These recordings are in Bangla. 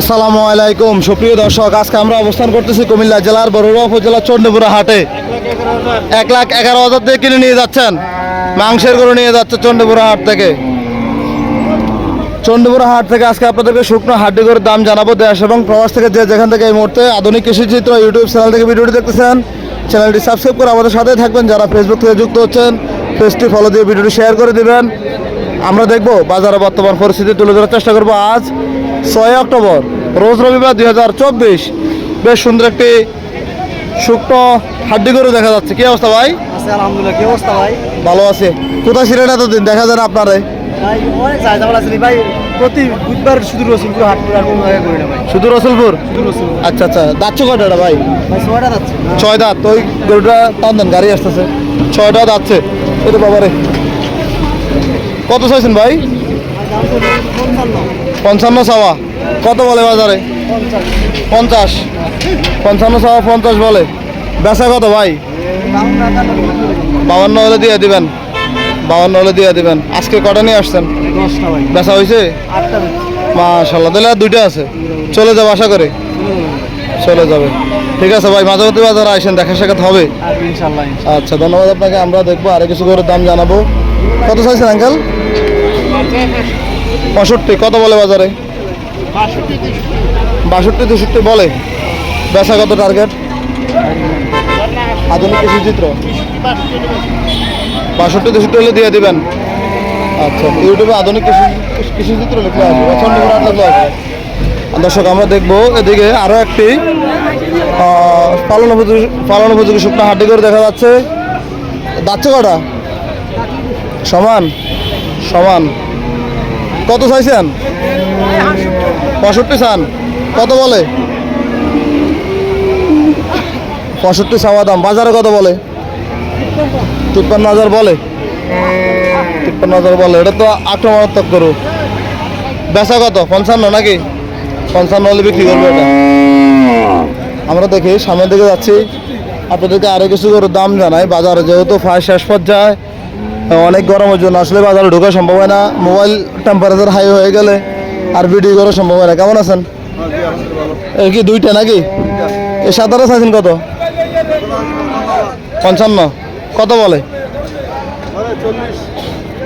আসসালামু আলাইকুম। সুপ্রিয় দর্শক, আজকে আমরা অবস্থান করতেছি কুমিল্লা জেলার বরুড়া উপজেলার চন্ডীপুরা হাটে। এক লাখ এগারো হাজার থেকে কিনে নিয়ে যাচ্ছেন। মাংসের গরু নিয়ে যাচ্ছে চন্ডীপুরা হাট থেকে। চন্ডীপুরা হাট থেকে আজকে আপনাদেরকে শুকনো হাড্ডি করে দাম জানাব দেশ এবং প্রবাস থেকে যে যেখান থেকে এই মুহূর্তে আধুনিক কৃষি চিত্র ইউটিউব চ্যানেল থেকে ভিডিওটি দেখতেছেন, চ্যানেলটি সাবস্ক্রাইব করে আমাদের সাথে থাকবেন। যারা ফেসবুক থেকে যুক্ত হচ্ছেন, পেজটি ফলো দিয়ে ভিডিওটি শেয়ার করে দিবেন। আমরা দেখব বাজারে বর্তমান পরিস্থিতি তুলে ধরার চেষ্টা করব আজ। ছয় অক্টোবর রোজ রবিবার দুই হাজার চব্বিশ। বেশ সুন্দর একটি শুকনো হাড্ডি করে দেখা যাচ্ছে। কি অবস্থা ভাই? আলহামদুলিল্লাহ। কি অবস্থা ভাই? ভালো আছে। কোথায় ছিলেন এতদিন? দেখা যায় না আপনারে। শুধু রসুলপুর আচ্ছা আচ্ছা। কয়টা ভাই? ছয় দাঁত। ওই গরুটা টান গাড়ি আসতেছে। ছয়টা বাবারে। কত চাইছেন ভাই? পঞ্চান্ন সাওয়া কত বলে বাজারে? পঞ্চাশ। পঞ্চান্ন সাওয়া পঞ্চাশ বলে। বেচা কত ভাই? বাউন্ন হলে দিয়ে দিবেন। বাউন্ন হলে দিয়ে দিবেন। আজকে কটা নিয়ে আসছেন? বেচা হয়েছে মাশাল্লাহ তাহলে আর দুইটা আছে। চলে যাব আশা করে। চলে যাবে। ঠিক আছে ভাই মাঝে মধ্যে বাজারে আসেন দেখা সাক্ষাৎ হবে। আচ্ছা ধন্যবাদ আপনাকে। আমরা দেখব আরও কিছু করে দাম জানাব। কত চাইছেন আঙ্কেল? পঁয়ষট্টি কত বলে বাজারে? বাষট্টি, তেষট্টি বলে। বেচা কত টার্গেট আধুনিক কৃষি চিত্র। বাষট্টি, তেষট্টি হলে দিয়ে দিবেন। আচ্ছা ইউটিউবে আধুনিক কৃষি কৃষি চিত্র লিখলে দর্শক, আমরা দেখব এদিকে আরও একটি পালন উপযোগী পালন উপযোগী শুকনো হাড্ডি করে দেখা যাচ্ছে। যাচ্ছে কটা? সমান? সমান। কত চাইছেন? পঁয়ষট্টি চান। কত বলে? পঁয়ষট্টি চাওয়া দাম। বাজারে কত বলে? তিপ্পান্ন হাজার বলে। তিপ্পান্ন হাজার বলে। এটা তো আক্রমণাত্মক করু বেচা কত? পঞ্চান্ন নাকি? পঞ্চান্ন হলে বিক্রি করব এটা। আমরা দেখি, সামনের দিকে যাচ্ছি। আপনাদেরকে আরও কিছু করে দাম জানাই। বাজারে যেহেতু ফায়ার শেষ পর্যায়ে অনেক গরমের জন্য। আসলে বাজারে ঢোকা সম্ভব হয় না। মোবাইল টেম্পারেচার হাই হয়ে গেলে আর ভিডিও করা সম্ভব হয় না। কেমন আছেন? এই কি দুইটা নাকি? এই সাদারা চাইছেন কত? পঞ্চান্ন। কত বলে?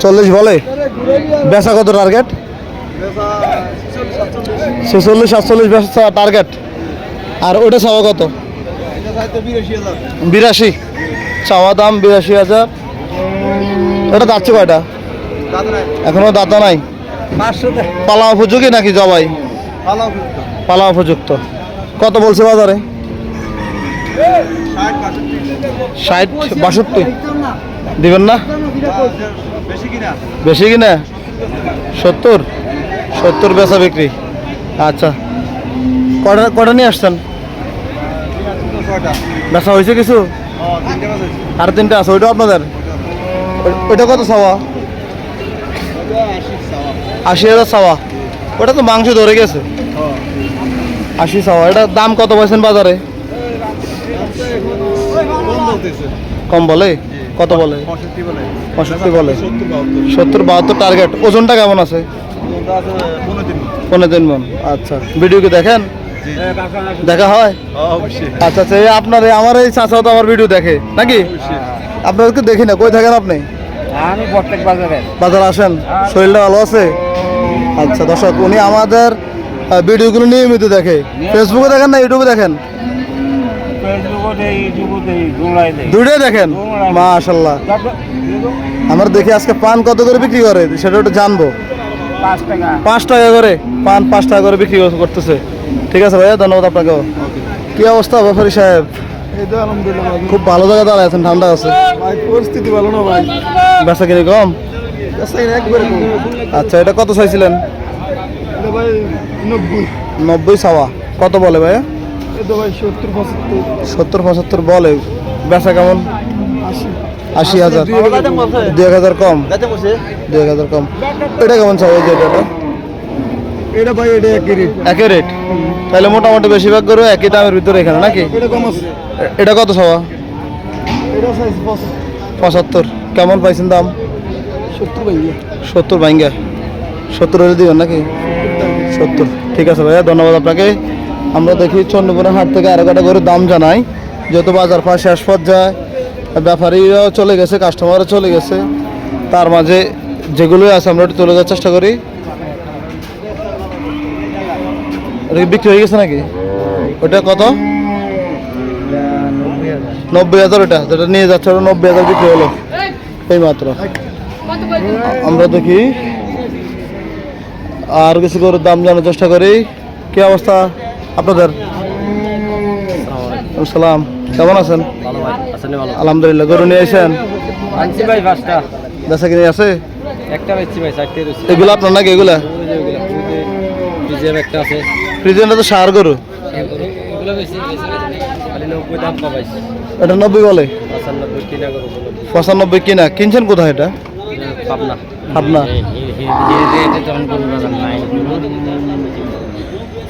চল্লিশ বলে? বেচা কত টার্গেট ছেচল্লিশ, সাতচল্লিশ বেচা টার্গেট আর ওটা চাওয়া কত? বিরাশি। চাওয়া দাম বিরাশি হাজার। ওটা যাচ্ছে কয়টা? এখনও দাতা নাই? পালা উপযোগী নাকি জবাই? পালা উপযুক্ত। কত বলছে বাজারে? ষাট, বাষট্টি। দিবেন না? বেশি কিনা? সত্তর? সত্তর বেচা বিক্রি। আচ্ছা। কটা কটা নিয়ে আসছেন? বেচা হয়েছে কিছু? আর তিনটা আছে ওইটা আপনাদের? ওইটা কত চাওয়া? আশি হাজার চাওয়া। ওটা তো মাংস ধরে গেছে। আশি চাওয়া। এটা দাম কত পাইছেন বাজারে? কম বলে? কত বলে? পঁয়ষট্টি বলে। সত্তর বাহাত্তর টার্গেট ওজনটা কেমন আছে? পনেরো দিন মন। আচ্ছা। ভিডিও কি দেখেন? দেখা হয়? আচ্ছা আচ্ছা এই আপনার এই- আমার এই চাচাও তো আমার ভিডিও দেখে নাকি? আপনাদেরকে দেখি না কই থাকেন আপনি? আমি প্রত্যেক বাজারে। বাজার আসেন শরীরটা ভালো আছে? আচ্ছা দর্শক উনি আমাদের ভিডিওগুলো নিয়মিত দেখে। ফেসবুকে দেখেন না ইউটিউবে দেখেন? দুইটাই দেখেন? মাশাল্লাহ আমরা দেখি আজকে পান কত করে বিক্রি করে সেটা একটু জানব। পাঁচ টাকা করে পান পাঁচ টাকা করে বিক্রি করতেছে। ঠিক আছে ভাইয়া ধন্যবাদ আপনাকেও। কি অবস্থা ব্যাপারী সাহেব? খুব ভালো জায়গা দাঁড়ায় আছেন ঠান্ডা আছে। পরিস্থিতি ভালো না ভাই? বেচা কিনে কম আচ্ছা এটা কত চাইছিলেন? নব্বই। সাওয়া কত বলে ভাই সত্তর পঁচাত্তর। বলে। বেচা কেমন? আশি। হাজার। দুই এক হাজার কম? দুই এক হাজার কম। এটা কেমন চাও এই যে এটা ভাই এটা একই রেট একই রেট তাহলে মোটামুটি বেশিরভাগ করে একই দামের ভিতরে এখানে নাকি? এটা কম আছে। এটা কত চাওয়া এটা সাইজ পঁচাত্তর। কেমন পাইছেন দাম? সত্তর ভাই সত্তর ভাঙ্গা সত্তর হলে দিবেন নাকি? সত্তর। ঠিক আছে ভাইয়া ধন্যবাদ আপনাকে। আমরা দেখি চন্দ্রপুরের হাট থেকে আরও কটা করে দাম জানাই। যেহেতু বাজার পাশে শেষ পর্যায়ে ব্যাপারীরাও চলে গেছে কাস্টমারও চলে গেছে। তার মাঝে যেগুলো আছে আমরা একটু তুলে দেওয়ার চেষ্টা করি। এটা বিক্রি হয়ে গেছে নাকি? ওটা কত? নব্বই হাজার ওটা যেটা নিয়ে যাচ্ছে ওটা নব্বই হাজার বিক্রি হলো। এই মাত্র। আমরা দেখি। আর কিছু করে দাম জানার চেষ্টা করি। কি অবস্থা আপনাদের? সালাম কেমন আছেন? আলহামদুলিল্লাহ গরু নিয়ে আনছি বেচা কিনে আছে? এগুলো আপনার নাকি এগুলা? একটা আছে। প্রিজেন্টটা তো সার গরু। এটা নব্বই বলে? পঁচানব্বই কিনা। কিনছেন কোথায় এটা? পাবনা।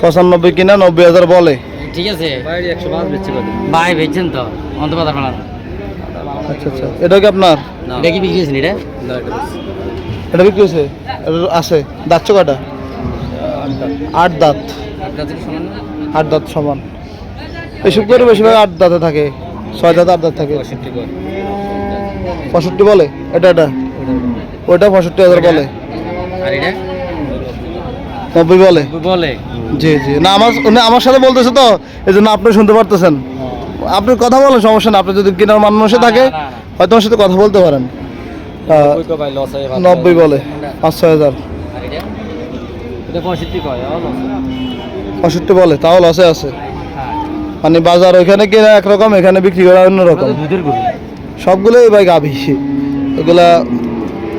পঁচানব্বই কিনা নব্বই হাজার বলে। ঠিক আছে ভাই বেচছেন তো? অন্ত পালান আচ্ছা আচ্ছা। এটা কি আপনার? এটা কি বিক্রি হয়েছে এটা এটা বিক্রি হয়েছে? আছে। দাঁত কটা আট দাঁত। আট দাঁত সমান। এইসব করে বেশিরভাগ আট দাঁতে থাকে ছয় দাঁত আট দাঁত থাকে। পঁয়ষট্টি বলে। এটা এটা? ওইটা পঁয়ষট্টি হাজার বলে। নব্বই বলে। বলে? জি জি। না আমার উনি আমার সাথে বলতেছে তো এই জন্য আপনি শুনতে পারতেছেন। আপনি কথা বলেন সমস্যা না আপনি যদি কেনার মানুষে থাকে। হয়তো আমার সাথে কথা বলতে পারেন। নব্বই বলে পাঁচ ছয় হাজার। পঁয়ষট্টি বলে তাও লসে আছে। হ্যাঁ। মানে বাজার ওইখানে কিনা একরকম এখানে বিক্রি করা অন্যরকম। দুধের সবগুলোই ভাই গাভি। এগুলা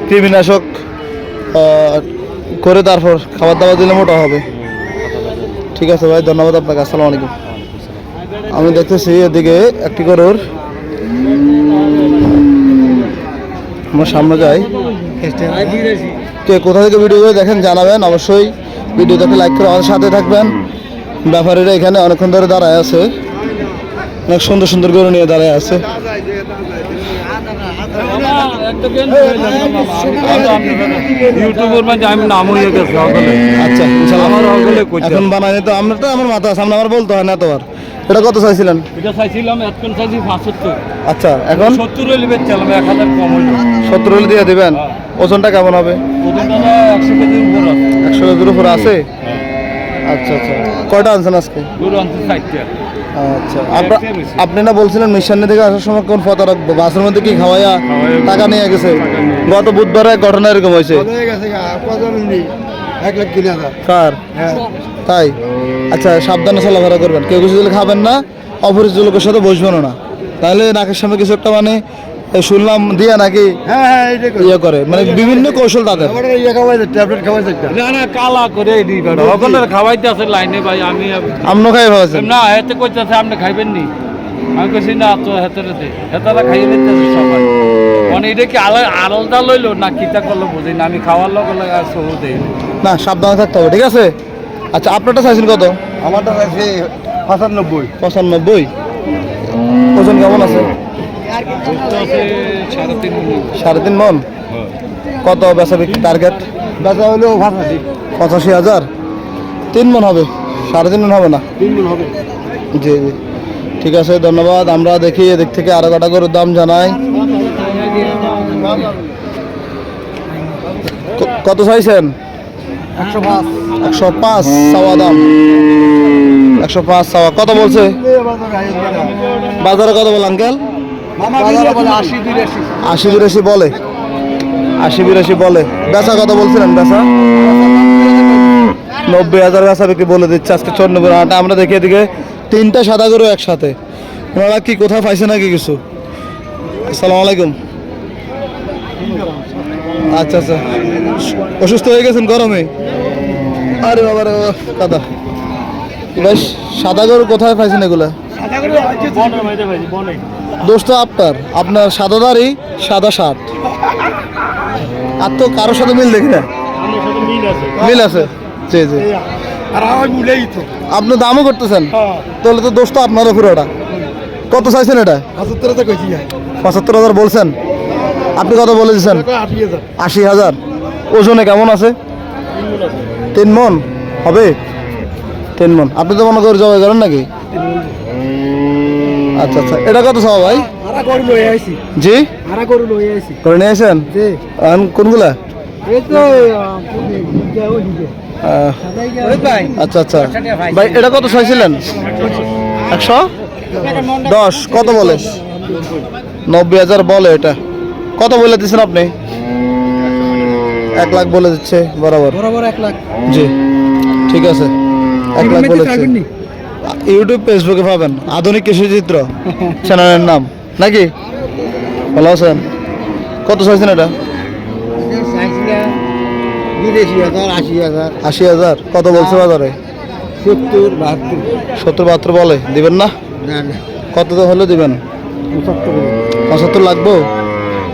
কৃমিনাশক করে তারপর খাবার দাবার দিলে মোটা হবে। ঠিক আছে ভাই ধন্যবাদ আপনাকে আসসালামু আলাইকুম। আমি দেখতেছি এদিকে একটি গরুর। আমার সামনে যাই। কে কোথা থেকে ভিডিও করে দেখেন জানাবেন অবশ্যই। ভিডিওটাকে লাইক করে আমাদের সাথে থাকবেন। ব্যাপারীরা এখানে অনেকক্ষণ ধরে দাঁড়ায় আছে। অনেক সুন্দর সুন্দর গরু নিয়ে দাঁড়ায় আছে। হয়ে আচ্ছা এখন বানাই তো আমরা তো আমার মাথা সামনে আমার বলতে হয় না এটা কত চাইছিলেন? এটা চাইছিলাম এতক্ষণ চাইছি পাঁচাত্তর। আচ্ছা এখন? সত্তর হইলে বেচছিলাম এক হাজার কম হইল। সত্তর হলে দিয়ে দিবেন। ওজনটা কেমন হবে? ওজনটা একশো কেজির উপর আছে। একশো কেজির উপরে আছে? আচ্ছা আচ্ছা। কয়টা আনছেন আজকে? গরু আচ্ছা আপনি না বলছিলেন মিশানি থেকে আসার সময় কোন ফটো রাখব? বাসের মধ্যে কি খাওয়াইয়া টাকা নিয়ে গেছে? গত বুধবারে এক ঘটনা এরকম হয়েছে। এক লাখ তিন হাজার। কার? তাই? আচ্ছা সাবধানে চলাফেরা করবেন। কেউ কিছু দিলে খাবেন না অপরিচিত লোকের সাথে বসবেনও না। তাহলে নাকের সামনে কিছু একটা মানে শুনলাম দিয়া নাকি হ্যাঁ হ্যাঁ ইয়ে করে। মানে বিভিন্ন কৌশল তাদের। আমার ইয়ে না না কালা করে এডি বেড়া। ওখানে খাওয়াইতে আছে লাইনে ভাই আমি আমনো খাই ভাবছেন না কইতেছে আপনি খাইবেন নি। আমি কইছি না তো হেতারে হেতারা খাইয়ে নিতেছে সবাই। মানে এটা কি আলাদা লইলো না কিতা করল বুঝি না? আমি খাওয়ার লগে লগে আর দেই না সাবধানে থাকতে হবে ঠিক আছে? আচ্ছা আপনারটা চাইছেন কত? আমারটা আছে পঁচানব্বই। পঁচানব্বই। ওজন কেমন আছে? সাড়ে তিন মন? কত বেচা বিক্রি টার্গেট বেচা হলো পঁচাশি। হাজার? তিন মন হবে? সাড়ে তিন মন হবে না? তিন দিন হবে। জি জি। ঠিক আছে ধন্যবাদ। আমরা দেখি এদিক থেকে আরও কটা গরুর দাম জানাই। কত চাইছেন? একশো পাঁচ। একশো পাঁচ চাওয়া দাম। একশো পাঁচ চাওয়া। কত বলছে? বাজারে কত বল আঙ্কেল? আশি বিরাশি বলে। আশি বিরাশি বলে। বেচা কত বলছিলেন বেচা? নব্বই হাজার বেচা বিক্রি বলে দিচ্ছে আজকে চন্দ্রপুর হাটে। আমরা দেখি এদিকে তিনটা সাদা গরু একসাথে। ওনারা কি কোথাও পাইছে নাকি কিছু? আসসালামু আলাইকুম। আচ্ছা আচ্ছা। অসুস্থ হয়ে গেছেন গরমে? আরে বাবা রে বাবা, কাদা। বেশ সাদা গরু কোথায় পাইছেন এগুলা? তো আপনার আপনার সাদা দাড়ি সাদা শার্ট। আর তো কারোর সাথে মিল দেখি না। মিল আছে? জি জি। আপনি দামও করতেছেন? তাহলে তো দোষ তো আপনার উপরে ওটা। কত চাইছেন এটা? পঁচাত্তর হাজার বলছেন? আপনি কত বলে দিচ্ছেন? আশি হাজার। আশি হাজার। ওজনে কেমন আছে? তিন মন। হবে? তিন মন। আপনি তো মনে করে জবাই করেন নাকি? আচ্ছা আচ্ছা। এটা কত চাওয়া ভাই? আরা গরু লই আইছি। জি? আরা গরু লই আইছি। করে নিয়ে আসেন জি। এখন কোনগুলা? এই তো আচ্ছা আচ্ছা। ভাই এটা কত চাইছিলেন? একশো? দশ। কত বলে? নব্বই হাজার বলে এটা। কত বলে দিচ্ছেন আপনি? এক লাখ বলে দিচ্ছে বরাবর। বরাবর এক লাখ। জি। ঠিক আছে। এক লাখ ছাড়বেন নি? ইউটিউব ফেসবুকে পাবেন। আধুনিক কৃষি চিত্র। চ্যানেলের নাম। নাকি? ভালো আছেন? কত চাইছেন এটা? বিদেশি হাজার আশি হাজার। আশি হাজার কত বলছে বাজারে? সত্তর বাহাত্তর। সত্তর বাহাত্তর বলে। দিবেন না? না না। কত তো হলে দিবেন? পঁচাত্তর লাগবো?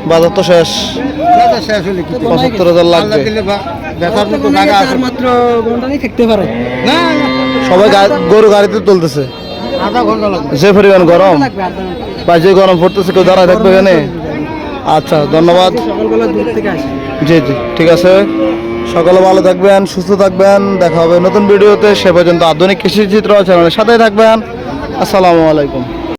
বাজার তো শেষ। পঁচাত্তর হাজার লাগবে। থাকতে পারে। না। সবাই গরু গাড়িতে তুলতেছে। যে পরিমাণ গরম বা যে গরম পড়তেছে, কেউ দাঁড়ায় থাকবে এখানে? আচ্ছা ধন্যবাদ। জি জি, ঠিক আছে। সকালে ভালো থাকবেন, সুস্থ থাকবেন। দেখা হবে নতুন ভিডিওতে। সে পর্যন্ত আধুনিক কৃষি চিত্র চ্যানেলের সাথে থাকবেন। আসসালামু আলাইকুম।